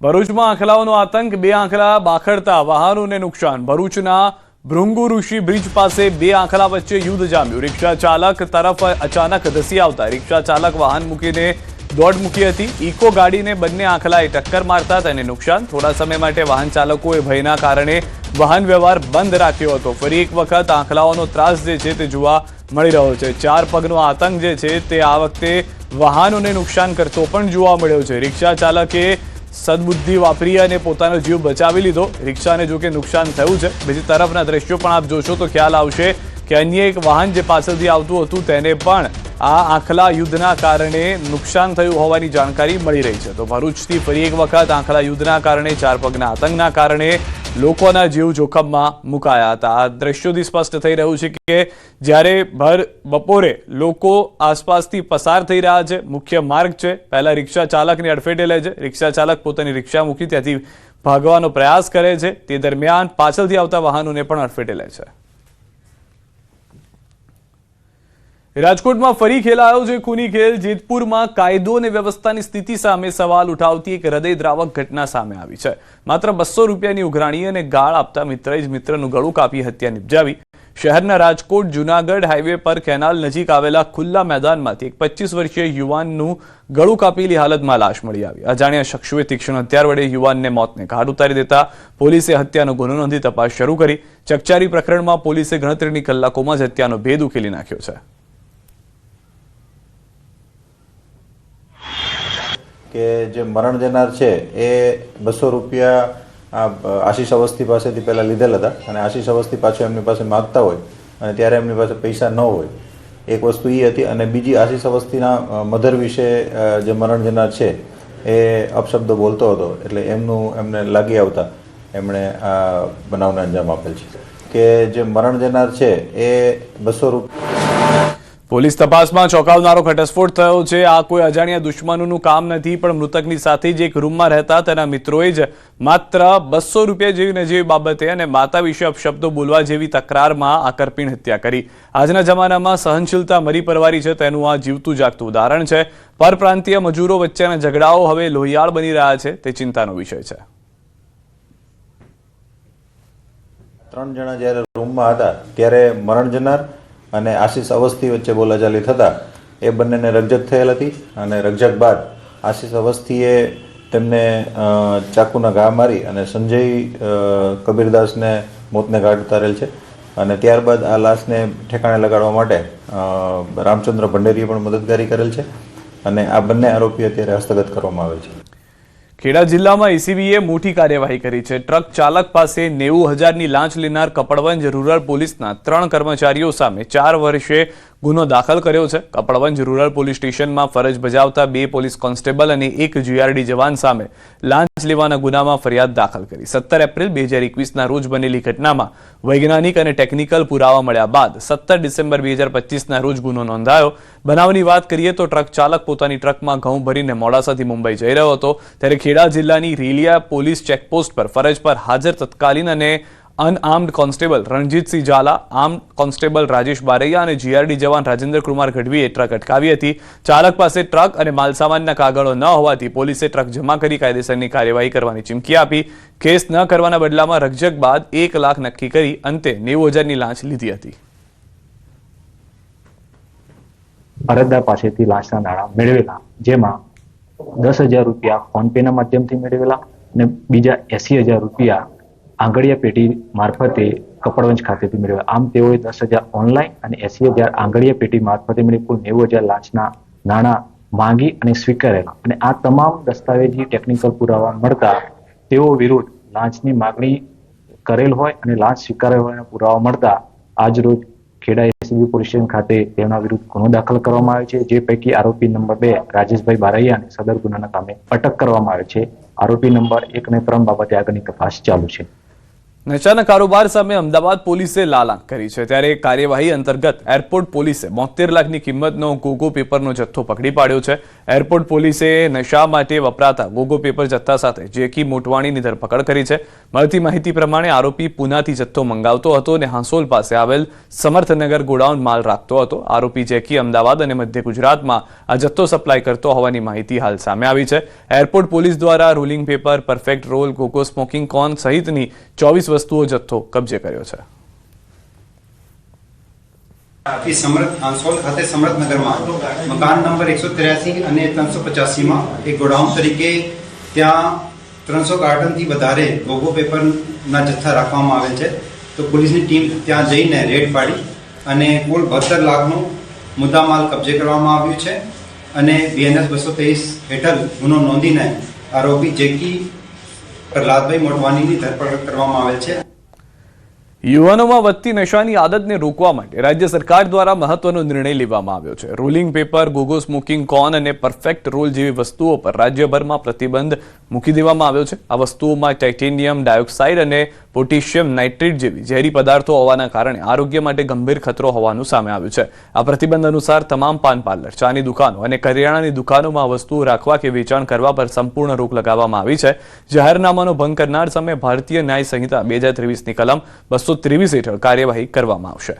ભરૂચમાં આંખલાઓનો આતંક, બે આંખલા બાખડતા વાહનોને નુકસાન. ભરૂચના ભૃંગુ ઋષિ બ્રિજ પાસે બે આંખલા વચ્ચે યુદ્ધ જામ્યું. રિક્ષા ચાલક તરફ અચાનક ધસી આવતા. રિક્ષા ચાલક વાહન મૂકીને દોડ મૂકી હતી. ઇકો ગાડીને બંને આંખલાએ ટક્કર મારતા તેને નુકસાન. થોડા સમય માટે વાહન ચાલકોએ ભયના કારણે વાહન વ્યવહાર બંધ રાખ્યો હતો. ફરી એક વખત આંખલાઓનો ત્રાસ જે છે તે જોવા મળી રહ્યો છે. ચાર પગનો આતંક જે છે તે આ વખતે વાહનોને નુકસાન કરતો પણ જોવા મળ્યો છે. રિક્ષા ચાલકે સદબુદ્ધિ વાપરી અને પોતાનો જીવ બચાવી લીધો. રિક્ષાને જો કે નુકસાન થયું છે. બીજી તરફના દ્રશ્યો પણ આપ જોશો તો ખ્યાલ આવશે કે અન્ય એક વાહન જે પાછળથી આવતું હતું તેને પણ આ આંખલા યુદ્ધના કારણે નુકસાન થયું હોવાની જાણકારી મળી રહી છે. તો ભરૂચથી ફરી એક વખત આંખલા યુદ્ધના કારણે ચાર પગના આતંકના કારણે લોકોના જીવ જોખમમાં મુકાયા હતા. આ દ્રશ્યોથી સ્પષ્ટ થઈ રહ્યું છે કે જ્યારે ભર બપોરે લોકો આસપાસથી પસાર થઈ રહ્યા છે, મુખ્ય માર્ગ છે, પહેલા રિક્ષા ચાલકને અડફેટે લે છે, રિક્ષા ચાલક પોતાની રિક્ષા મૂકી ત્યાંથી ભાગવાનો પ્રયાસ કરે છે. તે દરમિયાન પાછળથી આવતા વાહનોને પણ અડફેટે લે છે. રાજકોટમાં ફરી ખેલાયો છે ખૂની ખેલ. જેતપુરમાં કાયદો અને વ્યવસ્થાની સ્થિતિ સામે સવાલ ઉઠાવતી એક હૃદયદ્રાવક ઘટના સામે આવી છે. માત્ર બસો રૂપિયાની ઉઘરાણી અને ગાળ આપતા મિત્રએ જ મિત્રનું ગળું કાપી હત્યા નિપજાવી. શહેરના રાજકોટ, જુનાગઢ હાઈવે પર કેનાલ નજીક આવેલા ખુલ્લા મેદાનમાંથી એક પચીસ વર્ષીય યુવાનનું ગળું કાપેલી હાલતમાં લાશ મળી આવી. અજાણ્યા શખ્સોએ તીક્ષ્ણ હથિયાર વડે યુવાનને મોતને ઘાટ ઉતારી દેતા પોલીસે હત્યાનો ગુનો નોંધી તપાસ શરૂ કરી. ચકચારી પ્રકરણમાં પોલીસે ગણતરીની કલાકોમાં જ હત્યાનો ભેદ ઉકેલી નાખ્યો છે. કે જે મરણ જનાર છે, એ બસો રૂપિયા આશીષ અવસ્થી પાસેથી પહેલાં લીધેલ હતા અને આશીષ અવસ્થી પાછો એમની પાસે માગતા હોય અને ત્યારે એમની પાસે પૈસા ન હોય. એક વસ્તુ એ હતી અને બીજી આશીષ અવસ્થીના મધર વિશે જે મરણ જનાર છે, એ અપશબ્દો બોલતો હતો એટલે એમનું એમને લાગી આવતા એમણે આ બનાવને અંજામ આપેલ છે. કે જે મરણ જનાર છે, એ બસો રૂપિયા પોલીસ તપાસમાં ચોંકાવનારો ઘટસ્ફોટ થયો છે. આ કોઈ અજાણ્યા દુશ્મનોનું કામ નથી, પણ મૃતકની સાથે જ એક રૂમમાં રહેતા તેના મિત્રોએ જ માત્ર બસો રૂપિયા જેવી નજીવી બાબતે અને માતા વિશે અપશબ્દો બોલવા જેવી તકરારમાં આકર્પીણ હત્યા કરી. આજના જમાનામાં સહનશીલતા મરી પરવારી છે, તેનું આ જીવતું જાગતું ઉદાહરણ છે. પરપ્રાંતીય મજૂરો વચ્ચેના ઝઘડાઓ હવે લોહિયાળ બની રહ્યા છે, તે ચિંતાનો વિષય છે. ત્રણ જણા જ્યારે રૂમમાં હતા, ત્યારે મરણ જનાર અને આશીષ અવસ્થી વચ્ચે બોલાચાલી થતા એ બંનેને રકઝક થયેલ હતી અને રકઝક બાદ આશીષ અવસ્થીએ તેમને ચાકુના ઘા મારી અને સંજય કબીરદાસને મોતને ઘાટ ઉતારેલ છે. અને ત્યારબાદ આ લાશને ઠેકાણે લગાડવા માટે રામચંદ્ર ભંડેરીએ પણ મદદગારી કરેલ છે. અને આ બંને આરોપી અત્યારે હસ્તગત કરવામાં આવે છે. ખેડા જિલ્લામાં એસીબીએ મોટી કાર્યવાહી કરી છે. ટ્રક ચાલક પાસે નેવું હજારની લાંચ લેનાર કપડવંજ રૂરલ પોલીસના ત્રણ કર્મચારીઓ સામે ચાર વર્ષે ગુનો દાખલ કર્યો છે. કપડવંજ રૂરલ પોલીસ સ્ટેશનમાં ફરજ બજાવતા બે પોલીસ કોન્સ્ટેબલ અને એક જીઆરડી જવાન સામે લાંચ લેવાના ગુનામાં ફરિયાદ દાખલ કરી. સત્તર એપ્રિલ બે હજાર એકવીસના રોજ બનેલી ઘટનામાં વૈજ્ઞાનિક અને ટેકનિકલ પુરાવા મળ્યા બાદ સત્તર ડિસેમ્બર બે હજાર પચીસના રોજ ગુનો નોંધાયો. બનાવની વાત કરીએ તો ટ્રક ચાલક પોતાની ટ્રકમાં ઘઉં ભરીને મોડાસાથી મુંબઈ જઈ રહ્યો હતો. ત્યારે ખેડા જિલ્લાની રેલિયા પોલીસ ચેકપોસ્ટ પર ફરજ પર હાજર તત્કાલીન અને unarmed constable Ranjitsinh Zala, armed constable Rajesh Baraiya અને જીઆરડી જવાન રાજેન્દ્ર કુમાર ગઢવીએ ટ્રક અટકાવી હતી. ચાલક પાસે ટ્રક અને માલસામાનના કાગળો ન હોવાથી પોલીસે ટ્રક જમા કરી કાયદેસરની કાર્યવાહી કરવાની ચીમકી આપી. કેસ ન કરવાના બદલામાં રકઝક બાદ એક લાખ નક્કી કરી અંતે નેવું હજારની લાંચ લીધી હતી. અરજદાર પાસેથી લાંચના નાણાં મેળવેલા, જેમાં દસ હજાર રૂપિયા ફોન પેના માધ્યમથી મેળવેલા અને બીજા એસી હજાર રૂપિયા આંગળીયા પેઢી મારફતે કપડવંજ ખાતેથી મેળવ્યા. આમ તેઓએ દસ હજાર ઓનલાઈન અને એસી હજાર આંગળીયા પેઢી મારફતે મેળવી કુલ નેવું હજાર લાંચના નાણાં માંગી અને સ્વીકારેલા. અને આ તમામ દસ્તાવેજી ટેકનિકલ પુરાવા મળતા તેઓ વિરુદ્ધ લાંચની માગણી કરેલ હોય અને લાંચ સ્વીકારેલ હોય પુરાવા મળતા આજરોજ ખેડા એસીબી પોલીસ સ્ટેશન ખાતે તેમના વિરુદ્ધ ગુનો દાખલ કરવામાં આવ્યો છે. જે પૈકી આરોપી નંબર બે રાજેશભાઈ બારૈયાને સદર ગુનાના કામે અટક કરવામાં આવ્યો છે. આરોપી નંબર એક અને ત્રણ બાબતે આગળની તપાસ ચાલુ છે. નશાના કારોબાર સામે અમદાવાદ પોલીસે લાલાંક કરી છે. ત્યારે કાર્યવાહી અંતર્ગત એરપોર્ટ પોલીસે બોતેર લાખની કિંમતનો ગોગો પેપરનો જથ્થો પકડી પાડ્યો છે. એરપોર્ટ પોલીસે નશા માટે વપરાતા ગોગો પેપર જથ્થા સાથે જેકી મોટવાણીની ધરપકડ કરી છે. મળતી માહિતી પ્રમાણે આરોપી પુનાથી જથ્થો મંગાવતો હતો અને હાંસોલ પાસે આવેલ સમર્થનગર ગોડાઉન માલ રાખતો હતો. આરોપી જેકી અમદાવાદ અને મધ્ય ગુજરાતમાં આ જથ્થો સપ્લાય કરતો હોવાની માહિતી હાલ સામે આવી છે. એરપોર્ટ પોલીસ દ્વારા rolling paper, perfect roll, Gogo smoking cone સહિતની ચોવીસ વસ્તુઓ જથ્થો કબજે કર્યો છે. આપી સમરથ હાંસોલ ખાતે સમરથનગરમાં મકાન નંબર એકસો ત્ર્યાસી અને ત્રણસો પચાસીમાં એક ગોડાઉન તરીકે ત્યાં ત્રણસો કાર્ટનથી વધારે ગોગો પેપરના જથ્થા રાખવામાં આવે છે. તો પોલીસની ટીમ ત્યાં જઈને રેડ પાડી અને કુલ બહત્તર લાખનું મુદ્દામાલ કબજે કરવામાં આવ્યું છે. અને બીએનએસ બસો તેવીસ હેઠળ ગુનો નોંધીને આરોપી જેકી પ્રહલાદભાઈ મોટવાનીની ધરપકડ કરવામાં આવેલ છે. યુવાનોમાં વધતી નશાની આદતને રોકવા માટે રાજ્ય સરકાર દ્વારા મહત્વનો નિર્ણય લેવામાં આવ્યો છે. Rolling paper Gogo smoking cone અને પરફેક્ટ રોલ જેવી વસ્તુઓ પર રાજ્યભરમાં પ્રતિબંધ મૂકી દેવામાં આવ્યો છે. આ વસ્તુઓમાં ટાઇટેનિયમ ડાયોક્સાઇડ અને પોટેશિયમ નાઇટ્રેટ જેવી ઝેરી પદાર્થો હોવાના કારણે આરોગ્ય માટે ગંભીર ખતરો હોવાનું સામે આવ્યું છે. આ પ્રતિબંધ અનુસાર તમામ પાન પાર્લર, ચાની દુકાનો અને કરિયાણાની દુકાનોમાં વસ્તુઓ રાખવા કે વેચાણ કરવા પર સંપૂર્ણ રોક લગાવવામાં આવી છે. જાહેરનામાનો ભંગ કરનાર સામે ભારતીય ન્યાય સંહિતા બે હજાર ત્રેવીસની કલમ બસો ત્રેવીસ હેઠળ કાર્યવાહી કરવામાં આવશે.